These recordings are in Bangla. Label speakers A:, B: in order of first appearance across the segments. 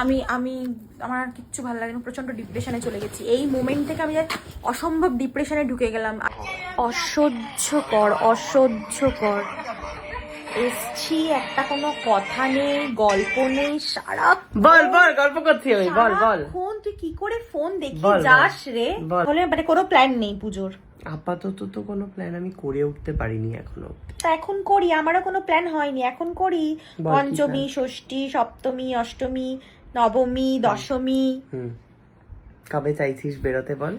A: আমি আমি, আমার কিচ্ছু ভালো লাগে না প্রচণ্ড ডিপ্রেশনে চলে গেছি। এই মোমেন্ট থেকে আমি অসম্ভব ডিপ্রেশনে ঢুকে গেলাম। অসহ্যকর অসহ্যকর। এসছি একটা কোনো কথা নেই গল্প নেই সারা
B: বল বল গল্প করছি আমি বল বল।
A: ফোন তুই কি করে ফোন দেখি। যাস রে।
B: বল।
A: বলে মানে কোনো প্ল্যান নেই পুজোর।
B: আপাতত তো কোনো প্ল্যান আমি করে উঠতে পারিনি এখনও
A: তা এখন করি আমারও কোনো প্ল্যান হয়নি। এখন করি। পঞ্চমী ষষ্ঠী সপ্তমী অষ্টমী নবমী দশমী।
B: কবে চাইছিস বেরোতে বল?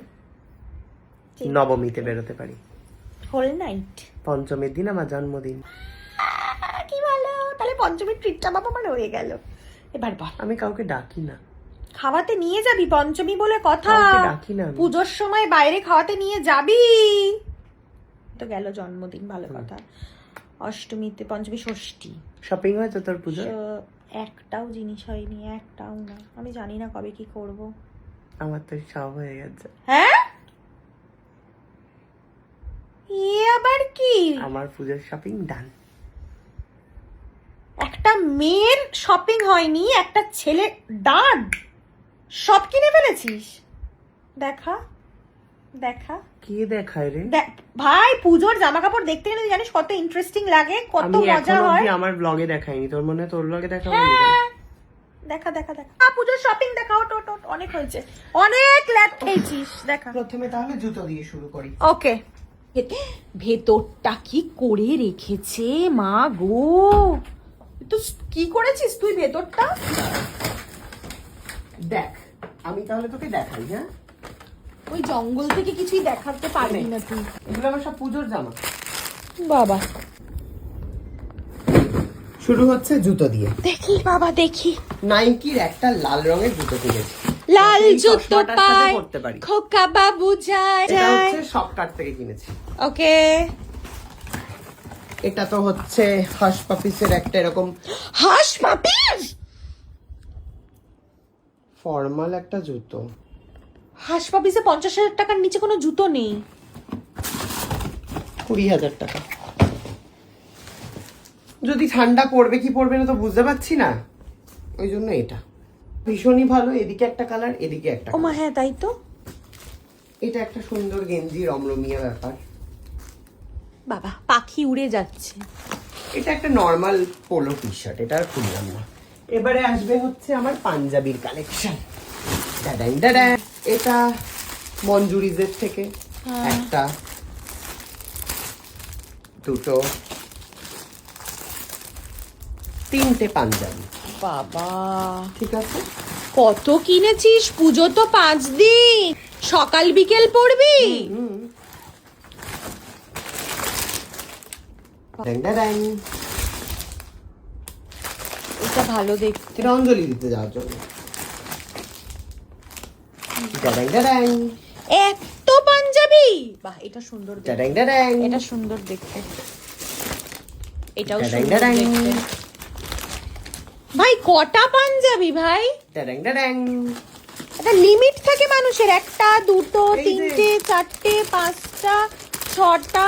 B: নবমীতে বেরোতে পারি।
A: হোল নাইট
B: পঞ্চমীর দিন আমার জন্মদিন।
A: তাহলে পঞ্চমীর ট্রিটটা বাবা আমার হয়ে গেল। এবার বল।
B: আমি কাউকে ডাকি না।
A: খাওয়াতে নিয়ে যাবি পঞ্চমী বলে কথা?
B: কাউকে ডাকি না
A: পুজোর সময় বাইরে খাওয়াতে নিয়ে যাবি? তো গেল জন্মদিন ভালো কথা। অষ্টমীতে পঞ্চমী ষষ্ঠী।
B: শপিং হয়েছে তোর পুজো
A: একটাও জিনিস হয়নি একটাও না। আমি জানি না কবে কি করব।
B: আমার তো সব হয়ে গেছে।
A: হ্যাঁ? এ আবার কি?
B: আমার পুজোর শপিং ডান
A: একটা মেয়ের শপিং হয়নি একটা ছেলে ডান সব কিনে ফেলেছিস? দেখা দেখা।
B: কে দেখায় রে?
A: ভাই পুজোর জামা কাপড় দেখতে গেলে জানিস কত ইন্টারেস্টিং লাগে কত মজা হয়।
B: আমার ব্লগে দেখাইনি তোর মনে তোর ব্লগে দেখাবো
A: হ্যাঁ। দেখা দেখা দেখা। আ, পুজোর শপিং দেখা ওট ওট ওট, অনেক হয়েছে। অনেক ল্যাট খেয়েছিস দেখা।
B: প্রথমে তাহলে জুতো দিয়ে শুরু করি।
A: ওকে। ভেতরটা কি করে রেখেছে মা গো? তো কি করেছিস তুই ভেতরটা?
B: দেখ আমি তাহলে তোকে দেখাই হ্যাঁ?
A: ওই জঙ্গল থেকে কিছুই দেখাতে পারবি না তুই।
B: এগুলো আমার সব পুজোর জামা।
A: বাবা।
B: শুরু হচ্ছে জুতো দিয়ে।
A: দেখি বাবা দেখি।
B: নাইকির একটা লাল রঙের জুতো কিনেছি।
A: লাল জুতো পায়
B: পারি।
A: খোকা বাবু যায়।
B: এটা হচ্ছে শপ থেকে কিনেছি।
A: ওকে।
B: এটা তো হচ্ছে হাস পাপিসের একটা এরকম
A: হাস পাপিস?
B: ফর্মাল একটা জুতো।
A: হাস পাপিসে পঞ্চাশ হাজার টাকার নিচে কোনো জুতো নেই।
B: কুড়ি হাজার টাকা। যদি ঠান্ডা পড়বে কি পড়বে না তো বুঝতে পারছি না। ওই জন্য এটা। ভীষণই ভালো এদিকে একটা কালার এদিকে একটা
A: ও মা হ্যাঁ তাই তো।
B: এটা একটা সুন্দর গেঞ্জি রমরমিয়া ব্যাপার।
A: বাবা। পাখি উড়ে যাচ্ছে।
B: এটা একটা নর্মাল পোলো টি শার্ট এটা আর খুললাম না। এবারে আসবে হচ্ছে আমার পাঞ্জাবির কালেকশন দাদাই দাদা এটা মঞ্জুরিজের থেকে। একটা। দুটো। তিনটে পাঞ্জাবি।
A: বাবা।
B: ঠিক আছে?
A: কত কিনেছিস? পুজো তো পাঁচ দিন। সকাল বিকেল পড়বি? এটা ভালো দেখতে।
B: এটা অঞ্জলি দিতে যাওয়ার জন্য। ড্যাং ড্যাং
A: এত পাঞ্জাবি! বাহ এটা সুন্দর দেখতে।
B: ড্যাং ড্যাং
A: এটা সুন্দর দেখতে। এটাও সুন্দর দেখতে। ভাই কটা পাঞ্জাবি ভাই? একটা লিমিট থাকে মানুষের। একটা দুটো তিনটে চারটে পাঁচটা ছটা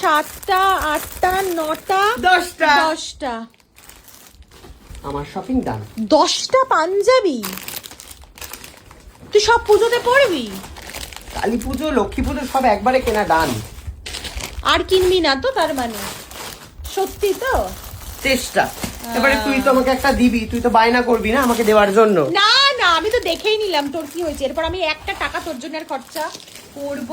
A: সাতটা আটটা নটা
B: দশটা।
A: দশটা।
B: আমার শপিং ডান
A: দশটা পাঞ্জাবি। তুই সব পুজোতে পড়বি
B: কালী পুজো লক্ষ্মী পুজো সব একবারে কেনা ডান
A: আর কিনবি না তো তার মানে? সত্যি তো?
B: চেষ্টা। এবারে তুই তো আমাকে একটা দিবি তুই তো বায়না করবি না আমাকে দেওয়ার জন্য?
A: না না আমি তো দেখেই নিলাম তোর কি হয়েছে। এরপর আমি একটা টাকা তোর জন্য আর খরচা। করব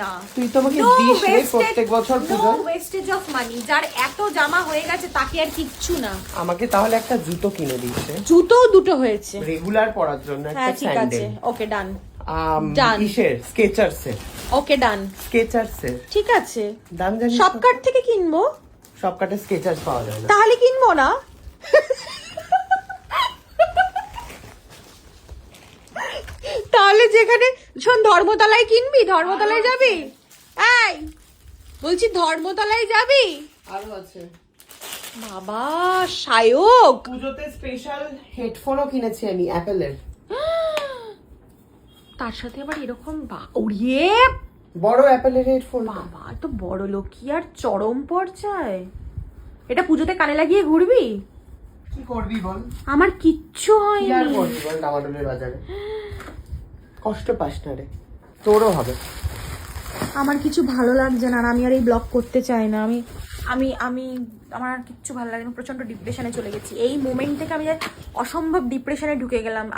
A: না।
B: তুই তো আমাকে দিস রে প্রত্যেক বছর পুজো
A: ওয়েস্টেজ অফ মানি যার এত জামা হয়ে গেছে তাকে আর কিচ্ছু না।
B: আমাকে তাহলে একটা জুতো কিনে দিস
A: জুতোও দুটো হয়েছে।
B: রেগুলার পরার জন্য একটা
A: ঠিক আছে।
B: স্যান্ডেল
A: ওকে ডান
B: আম,
A: Done.
B: স্কেচার্সের
A: ওকে ডান
B: স্কেচার্সের
A: ঠিক আছে।
B: দাম
A: সব
B: কত?
A: থেকে কিনবো?
B: সব কাটে স্কেচার্স পাওয়া যায় না।
A: তাহলে কিনবো না? তাহলে যেখানে শোন ধর্মতলায় কিনবি? ধর্মতলায় যাবি? এই বলছি ধর্মতলায় যাবি?
B: আরও আছে।
A: বাবা সায়ক
B: পুজোতে স্পেশাল হেডফোনও কিনেছি আমি অ্যাপেলের
A: তার সাথে আবার এরকম বা ওরে!
B: বড় অ্যাপেলের হেডফোন
A: বাবা তো বড় লোক কি আর চরম পর্যায়ে। এটা পুজোতে কানে লাগিয়ে ঘুরবি?
B: কি করবি বল?
A: আমার কিচ্ছু
B: কি আর
A: হয়নি।
B: করবি বল বাজারে? কষ্ট পাস না রে। তোরও হবে।
A: আমার কিছু ভালো লাগছে না আমি আর এই ব্লগ করতে চাই না। আমি আমি আমি, আমার আর কিচ্ছু ভালো লাগে না প্রচণ্ড ডিপ্রেশনে চলে গেছি। এই মোমেন্ট থেকে আমি অসম্ভব ডিপ্রেশনে ঢুকে গেলাম।